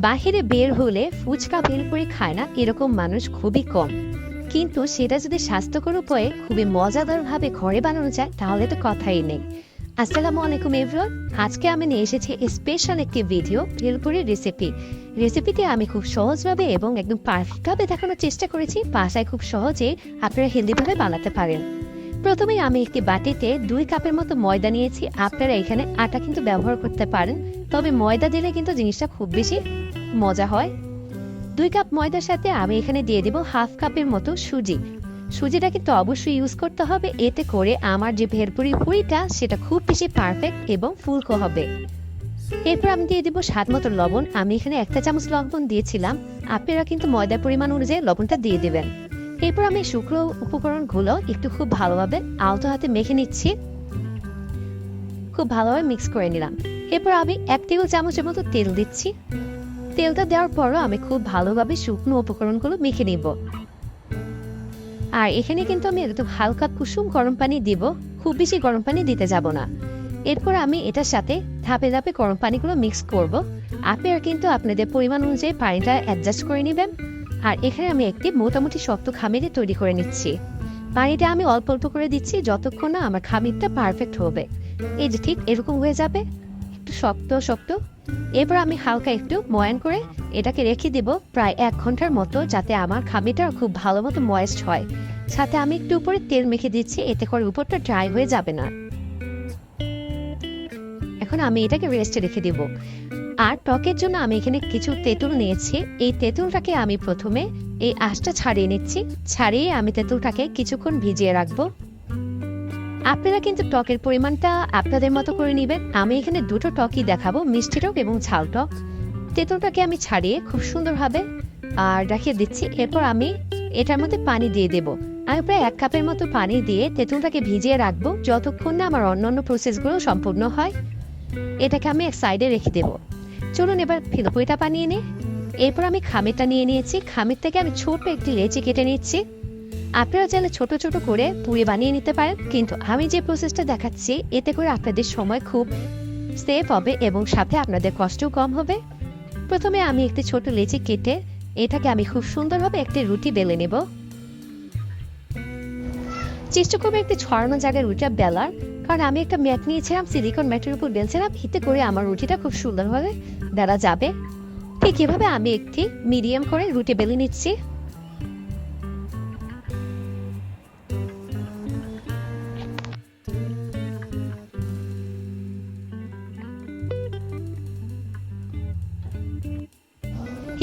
বাহিরে বের হলে ফুচকা ভেলপুরি খায় না এরকম মানুষ খুবই কম। কিন্তু সেটা যদি স্বাস্থ্যকর উপায়ে খুবই মজাদারভাবে ঘরে বানানো যায়, তাহলে তো কথাই নেই। আসসালামু আলাইকুম এভরিওয়ান, আজকে আমি নিয়ে এসেছি স্পেশাল একটি ভিডিও ভেলপুরির রেসিপি রেসিপিটি আমি খুব সহজভাবে এবং একদম পারফেক্টভাবে দেখানোর চেষ্টা করেছি, বাসায় খুব সহজে আপনারা হেলদিভাবে বানাতে পারেন। প্রথমে আমি একটি বাটিতে দুই কাপের মতো ময়দা নিয়েছি, আপনারা এখানে আটা কিন্তু ব্যবহার করতে পারেন, তবে ময়দা দিলে কিন্তু জিনিসটা খুব বেশি মজা হয়। দুই কাপ ময়দার সাথে আমি এখানে দিয়ে দেব হাফ কাপের মতো সুজি। সুজিটা কিন্তু অবশ্যই ইউজ করতে হবে, এতে করে আমার যে ভেরপুরি পুরিটা, সেটা খুব বেশি পারফেক্ট এবং ফুলকো হবে। এরপর আমি দিয়ে দিব স্বাদ মতো লবণ। আমি এখানে একটা চামচ লবণ দিয়েছিলাম। আপনারা কিন্তু ময়দার পরিমাণ অনুযায়ী লবণটা দিয়ে দেবেন। এরপর আমি শুকনো উপকরণগুলো একটু খুব ভালোভাবে আলতো হাতে মেখে নিচ্ছি। খুব ভালোভাবে মিক্স করে নিলাম। এরপর আমি এক টেবিল চামচের মতো তেল দিচ্ছি। তেলটা দেওয়ার পরও আমি খুব ভালোভাবে শুকনো উপকরণগুলো মেখে নিব। আর এখানে কিন্তু আমি একদম হালকা কুসুম গরম পানি দিব, খুব বেশি গরম পানি দিতে যাব না। এরপর আমি এটার সাথে ধাপে ধাপে গরম পানিগুলো মিক্স করব। আপনারা কিন্তু আপনাদের পরিমাণ অনুযায়ী পানিটা অ্যাডজাস্ট করে নেবেন। আর এখানে আমি একটি মোটামুটি শক্ত খামিরে তৈরি করে নিচ্ছি। পানিটা আমি অল্প অল্প করে দিচ্ছি, যতক্ষণ না আমার খামিরটা পারফেক্ট হবে। এই যে ঠিক এরকম হয়ে যাবে। একটু শক্ত শক্ত। এরপর আমি হালকা একটু ময়ান করে এটাকে রেখে দেব প্রায় এক ঘণ্টার মতো যাতে আমার খামিটা খুব ভালো মতো ময়েস্ট হয়। সাথে আমি একটু উপরে তেল মেখে দিচ্ছি, এতে করে উপরটা ড্রাই হয়ে যাবে না। এখন আমি এটাকে রেস্টে রেখে দেব। আর টকের জন্য আমি এখানে কিছু তেঁতুল নিয়েছি। এই তেঁতুলটাকে আমি প্রথমে এই আঁশটা ছাড়িয়ে নিচ্ছি। ছাড়িয়ে আমি তেঁতুলটাকে কিছুক্ষণ ভিজিয়ে রাখব। আপনারা কিন্তু টকের পরিমাণটা আপনাদের মতো করে নেবেন। আমি এখানে দুটো টকই দেখাবো, মিষ্টি টক এবং ঝাল টক। তেঁতুলটাকে আমি ছাড়িয়ে খুব সুন্দরভাবে আর রাখিয়ে দিচ্ছি। এরপর আমি এটার মধ্যে পানি দিয়ে দেব। আমি প্রায় এক কাপের মতো পানি দিয়ে তেঁতুলটাকে ভিজিয়ে রাখব, যতক্ষণ না আমার অন্যান্য প্রসেসগুলো সম্পূর্ণ হয়। এটাকে আমি এক সাইডে রেখে দেব। চলুন এবার ফিলপুইটা বানিয়ে নে এরপর আমি খামিরটা নিয়ে নিয়েছি। খামির থেকে আমি ছোট একটি লেচি কেটে নিচ্ছি। আপনারা চাইলে ছোট ছোট করে পুরি বানিয়ে নিতে পারেন, কিন্তু আমি যে প্রসেসটা দেখাচ্ছি, এতে করে আপনাদের সময় খুব সেফ হবে এবং সাথে আপনাদের কষ্টও কম হবে। প্রথমে আমি একটি ছোট লেচি কেটে এটাকে আমি খুব সুন্দরভাবে একটি রুটি বেলে নেব। চেষ্টা করব একটি ছড়ানো জায়গায় রুটিটা বেলার, কারণ আমি একটা ম্যাট নিয়েছিলাম সিলিকন ম্যাটের উপর বেলছিলাম, এতে করে আমার রুটিটা খুব সুন্দরভাবে বেলা যাবে। ঠিক এভাবে আমি একটি মিডিয়াম করে রুটি বেলে নিচ্ছি।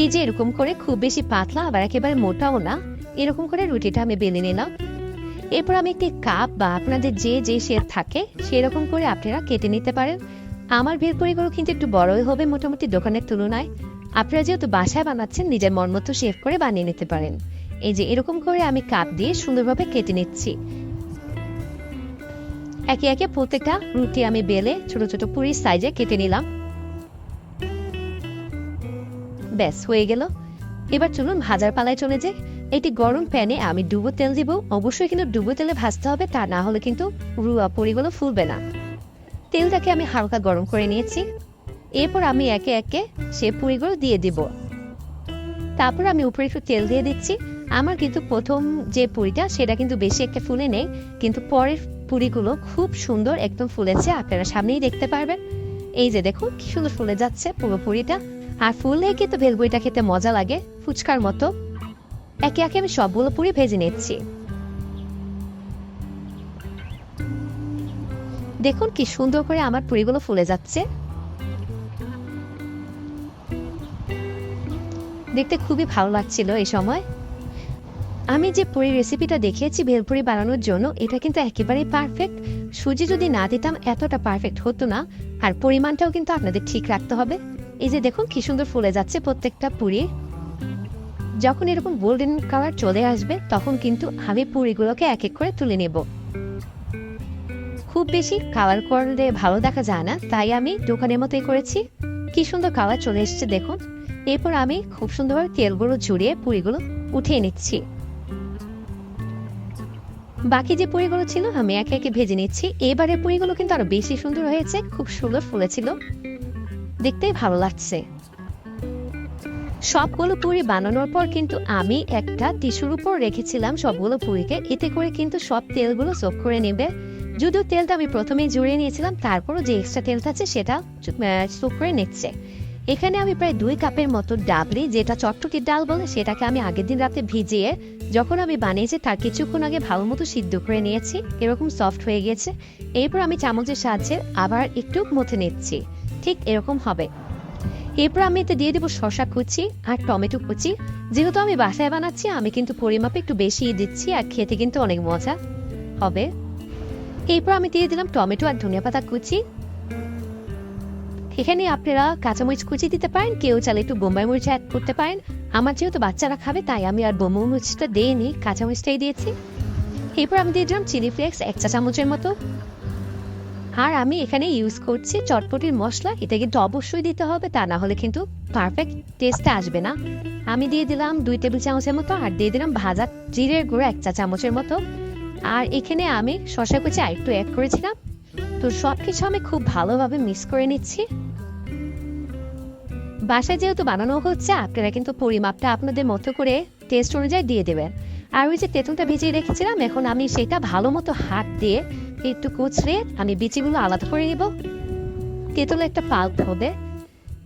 এই যে এরকম করে খুব বেশি পাতলা, আবার একেবারে মোটাও না, এরকম করে রুটিটা আমি বেলে নিলাম। এরপর আমি একটি কাপ বা আপনাদের যে যে শেপ থাকে, সেরকম করে আপনারা কেটে নিতে পারেন। আমার ভেলপুরিগুলো কিন্তু একটু বড়ই হবে মোটামুটি দোকানের তুলনায়। আপনারা যেহেতু বাসায় বানাচ্ছেন, নিজের মন মতো শেপ করে বানিয়ে নিতে পারেন। এই যে এরকম করে আমি কাপ দিয়ে সুন্দরভাবে কেটে নিচ্ছি। একে একে প্রত্যেকটা রুটি আমি বেলে ছোট ছোট পুরি সাইজে কেটে নিলাম। ব্যাস, হয়ে গেল। এবার চলুন ভাজার পালায় চলে যাই। এটি গরম প্যানে আমি ডুবো তেল দিব। অবশ্যই কিন্তু ডুবো তেলে ভাজতে হবে, তা না হলে কিন্তু রুয়া পরিগুলো ফুলবে না। তেলটাকে আমি হালকা গরম করে নিয়েছি। এরপর আমি একে একে সে পুরিগুলো দিয়ে দিব। তারপর আমি উপরে একটু তেল দিয়ে দিচ্ছি। আমার কিন্তু প্রথম যে পুরিটা, সেটা কিন্তু বেশি একটা ফুলে নেই। কিন্তু পরের পুরিগুলো খুব সুন্দর একদম ফুলেছে, আপনারা সামনেই দেখতে পারবেন। এই যে দেখুন, কি সুন্দর ফুলে যাচ্ছে পুরো পুরিটা। আর ফুল ফুললে কিন্তু ভেলপুরিটা খেতে মজা লাগে, ফুচকার মতো। একে একে আমি সবগুলো পুরি ভেজে নিচ্ছি। দেখুন কি সুন্দর করে আমার পুরিগুলো ফুলে যাচ্ছে। দেখতে খুবই ভালো লাগছিল এই সময়। আমি যে পুরি রেসিপিটা দেখিয়েছি ভেলপুরি বানানোর জন্য, এটা কিন্তু একেবারেই পারফেক্ট। সুজি যদি না দিতাম, এতটা পারফেক্ট হতো না। আর পরিমাণটাও কিন্তু আপনাদের ঠিক রাখতে হবে। এই যে দেখুন, কি সুন্দর ফুলে যাচ্ছে প্রত্যেকটা পুরি। যখন এরকম গোল্ডেন কালার চলে আসবে, তখন কিন্তু আমি পুরিগুলোকে এক এক করে তুলে নেব। খুব বেশি কালার করলে ভালো দেখা যায় না, তাই আমি দোকানের মতোই করেছি। কি সুন্দর কালার চলে এসেছে, দেখুন। এরপর আমি খুব সুন্দরভাবে তেলগুলো ঝুড়িয়ে পুরিগুলো উঠিয়ে নিচ্ছি। বাকি যে পুরিগুলো ছিল, আমি একে একে ভেজে নিচ্ছি। এবারে পুরিগুলো কিন্তু আরও বেশি সুন্দর হয়েছে, খুব সুন্দর ফুলেছিল। দেখতেই ভালো লাগছে। সবগুলো পুরি বানানোর পর কিন্তু আমি একটা টিস্যুর উপর রেখেছিলাম সবগুলো পুরিকে। এতে করে কিন্তু সব তেলগুলো সোপ করে নেবে। যদিও তেলটা আমি প্রথমেই জুড়ে নিয়েছিলাম, তারপরও যে এক্সট্রা তেলটা আছে সেটা সোপ করে নিচ্ছে। এখানে আমি প্রায় দুই কাপের মতো ডাবলি, যেটা চট্টকির ডাল বলে, সেটাকে আমি আগের দিন রাতে ভিজিয়ে যখন আমি বানিয়েছি, তার কিছুক্ষণ আগে ভালো মতো সিদ্ধ করে নিয়েছি। এরকম সফট হয়ে গেছে এরপর আমি চামচের সাহায্যে আবার একটু মথে নিচ্ছি। ঠিক এরকম হবে। এরপর আমি এতে দিয়ে দেবো শশা কুচি আর টমেটো কুচি। যেহেতু আমি বাসায় বানাচ্ছি, আমি কিন্তু পরিমাপে একটু বেশি দিচ্ছি আর খেতে কিন্তু অনেক মজা হবে। এরপর আমি দিয়ে দিলাম টমেটো আর ধনিয়া পাতা কুচি। এখানে আপনারা কাঁচামরিচ কুচি দিতে পারেন, কেউ চাইলে একটু বোম্বাই মরিচ অ্যাড করতে পারেন। আমার যেহেতু বাচ্চারা খাবে, তাই আমি আর বোম্বাই মরিচটা দিইনি, কাঁচামরিচটাই দিয়েছি। এরপর আমি দিয়ে দিলাম চিলি ফ্লেক্স এক চা চামচের মতো। আর আমি এখানে ইউজ করছি চটপটির মশলা এটা কিন্তু অবশ্যই দিতে হবে, তা না হলে কিন্তু পারফেক্ট টেস্টটা আসবে না। আমি দিয়ে দিলাম দুই টেবিল চামচের মতো, আর দিয়ে দিলাম ভাজা জিরের গুঁড়ো এক চা চামচের মতো। আর এখানে আমি শশা কুচি আর একটু অ্যাড করেছিলাম। তো সব কিছু আমি খুব ভালোভাবে মিক্স করে নিচ্ছি। বাসায় যেহেতু বানানো হচ্ছে, আপনারা কিন্তু পরিমাপটা আপনাদের মতো করে টেস্ট অনুযায়ী দিয়ে দেবেন। আর ওই যে তেঁতুলটা ভিজিয়ে রেখেছিলাম, এখন আমি সেটা ভালো মতো হাত দিয়ে একটু কুচড়ে আমি বিচিগুলো আলাদা করে নিব। তেঁতুল একটা পাল্প হবে।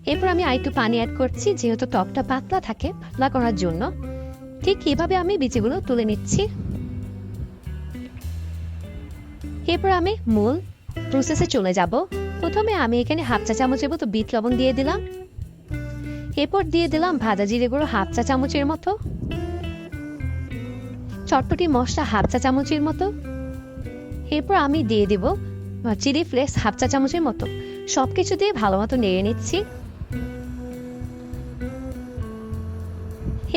এরপর আমি আরেকটু পানি অ্যাড করছি, যেহেতু টকটা পাতলা থাকে, পাতলা করার জন্য। ঠিক এভাবে আমি বিচিগুলো তুলে নিচ্ছি। এরপর আমি মূল প্রসেসে চলে যাব। প্রথমে আমি এখানে হাফ চা চামচের মতো বিট লবণ দিয়ে দিলাম। এরপর দিয়ে দিলাম ভাজা জিরে গুঁড়ো হাফ চা চামচের মতো। চটপটি মশলা হাফ চা চামচের মতো। এরপর আমি দিয়ে দেব চিলি ফ্লেক্স হাফ চা চামচের মতো। সবকিছু দিয়ে ভালো মতো নেড়ে নিচ্ছি।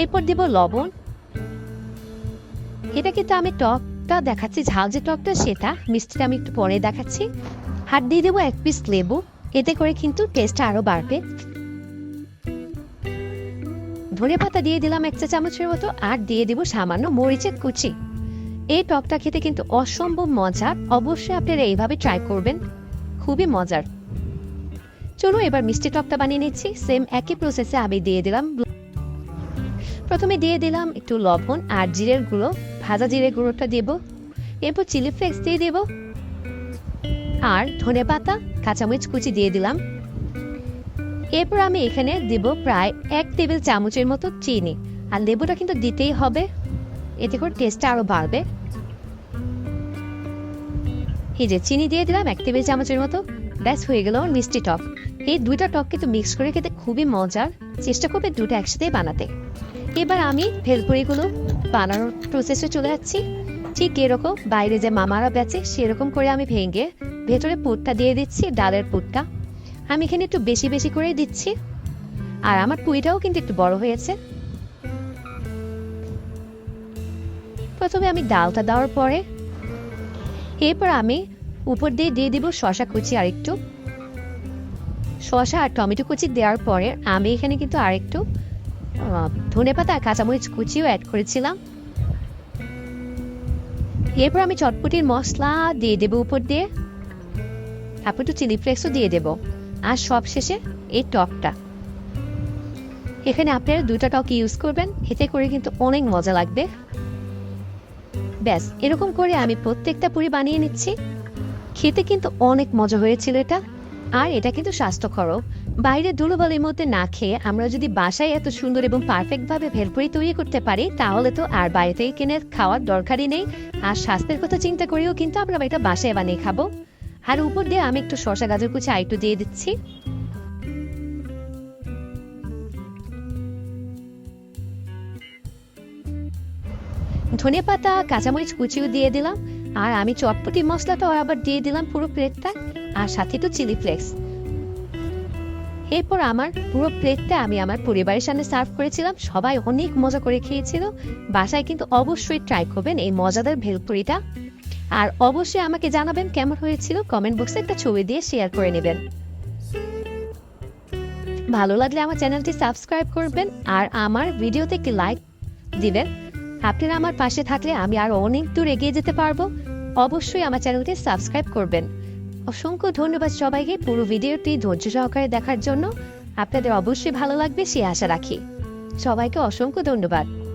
এরপর দেব লবণ। এটা কিন্তু আমি টকটা দেখাচ্ছি, ঝাল যে টকটা সেটা, মিষ্টিটা আমি একটু পরে দেখাচ্ছি। হাত দিয়ে দেবো এক পিস লেবু, এতে করে কিন্তু টেস্টটা আরও বাড়বে। ধনে পাতা দিয়ে দিলাম এক চা চামচের মতো, আর দিয়ে দিব সামান্য মরিচের কুচি। এই টকটা খেতে কিন্তু অসম্ভব মজা অবশ্যই আপনারা এইভাবে ট্রাই করবেন। খুবই মজার। চলো এবার মিষ্টি টকটা বানিয়ে নিচ্ছি। সেম একই প্রসেসে আমি দিয়ে দিলাম প্রথমে দিয়ে দিলাম একটু লবণ আর জিরের গুঁড়ো। ভাজা জিরের গুঁড়োটা দেব। এরপর চিলি ফ্লেক্স দিয়ে দেব। আর ধনে পাতা, কাঁচামরিচ কুচি দিয়ে দিলাম। এরপর আমি এখানে দেব প্রায় এক টেবিল চামচের মতো চিনি। আর লেবুটা কিন্তু দিতেই হবে। এতে করে টেস্টটা আরও বাড়বে। এই যে চিনি দিয়ে দিলাম, এক টেবিল চামচের মতো। ব্যাস, হয়ে গেল আমার মিষ্টি টক। এই দুইটা টক কিন্তু মিক্স করে খেতে খুবই মজার। চেষ্টা করবে দুটো একসাথে বানাতে। এবার আমি ভেলপুরিগুলো বানানোর প্রসেসে চলে যাচ্ছি। ঠিক এরকম বাইরে যে মামারা বেচে, সেরকম করে আমি ভেঙে ভেতরে পুরটা দিয়ে দিচ্ছি, ডালের পুরটা। আমি এখানে একটু বেশি বেশি করে দিচ্ছি। আর আমার পুইটাও কিন্তু একটু বড় হয়েছে। প্রথমে আমি ডালটা দেওয়ার পরে, এরপর আমি উপর দিয়ে দিয়ে দিব শশা কুচি আরেকটু। শশা আর টমেটো কুচি দেওয়ার পরে আমি এখানে কিন্তু আরেকটু ধনে পাতা আর কাঁচামরিচ কুচিও অ্যাড করেছিলাম। এরপর আমি চটপটির মশলা দিয়ে দেবো উপর দিয়ে, তারপর একটু চিলি ফ্লেক্সও দিয়ে দেবো। আর সব শেষে এই টকটা। এখানে আপনারা দুটা টক ইউজ করবেন, এতে করে কিন্তু অনেক মজা লাগবে। ব্যাস, এরকম করে আমি প্রত্যেকটা পুরি বানিয়ে নিচ্ছি। খেতে কিন্তু অনেক মজা হয়েছিল এটা। আর এটা কিন্তু স্বাস্থ্যকরও। বাইরে ধুলোবালির মধ্যে না খেয়ে আমরা যদি বাসায় এত সুন্দর এবং পারফেক্ট ভাবে ভেলপুরি তৈরি করতে পারি, তাহলে তো আর বাইরে থেকে কিনে খাওয়ার দরকারই নেই। আর স্বাস্থ্যের কথা চিন্তা করেও কিন্তু আমরা এটা বাসায় বানিয়ে খাব। আর উপর দিয়ে আমি একটু শশা গাজর কুচি একটু দিয়ে দিচ্ছি। ধনে পাতা, কাঁচামরিচ কুচিও দিয়ে দিলাম। আর আমি চটপটি মশলাটাও আবার দিয়ে দিলাম পুরো প্লেটটা আর সাথে তো চিলি ফ্লেক্স। এরপর আমার পুরো প্লেটটা আমি আমার পরিবারের সামনে সার্ভ করেছিলাম। সবাই অনেক মজা করে খেয়েছিল। বাসায় কিন্তু অবশ্যই ট্রাই করবেন এই মজাদার ভেলপুরিটা। আর অবশ্যই আমাকে জানাবেন কেমন হয়েছিল। কমেন্ট বক্সে একটা ছবি দিয়ে শেয়ার করে নেবেন। ভালো লাগলে আমার চ্যানেলটি সাবস্ক্রাইব করবেন। আর আমার ভিডিওতে একটি লাইক দিবেন। আপনারা আমার পাশে থাকলে আমি আর অনেক দূর এগিয়ে যেতে পারব। অবশ্যই আমার চ্যানেলটি সাবস্ক্রাইব করবেন। অসংখ্য ধন্যবাদ সবাইকে পুরো ভিডিওটি ধৈর্য সহকারে দেখার জন্য। আপনাদের অবশ্যই ভালো লাগবে সে আশা রাখি। সবাইকে অসংখ্য ধন্যবাদ।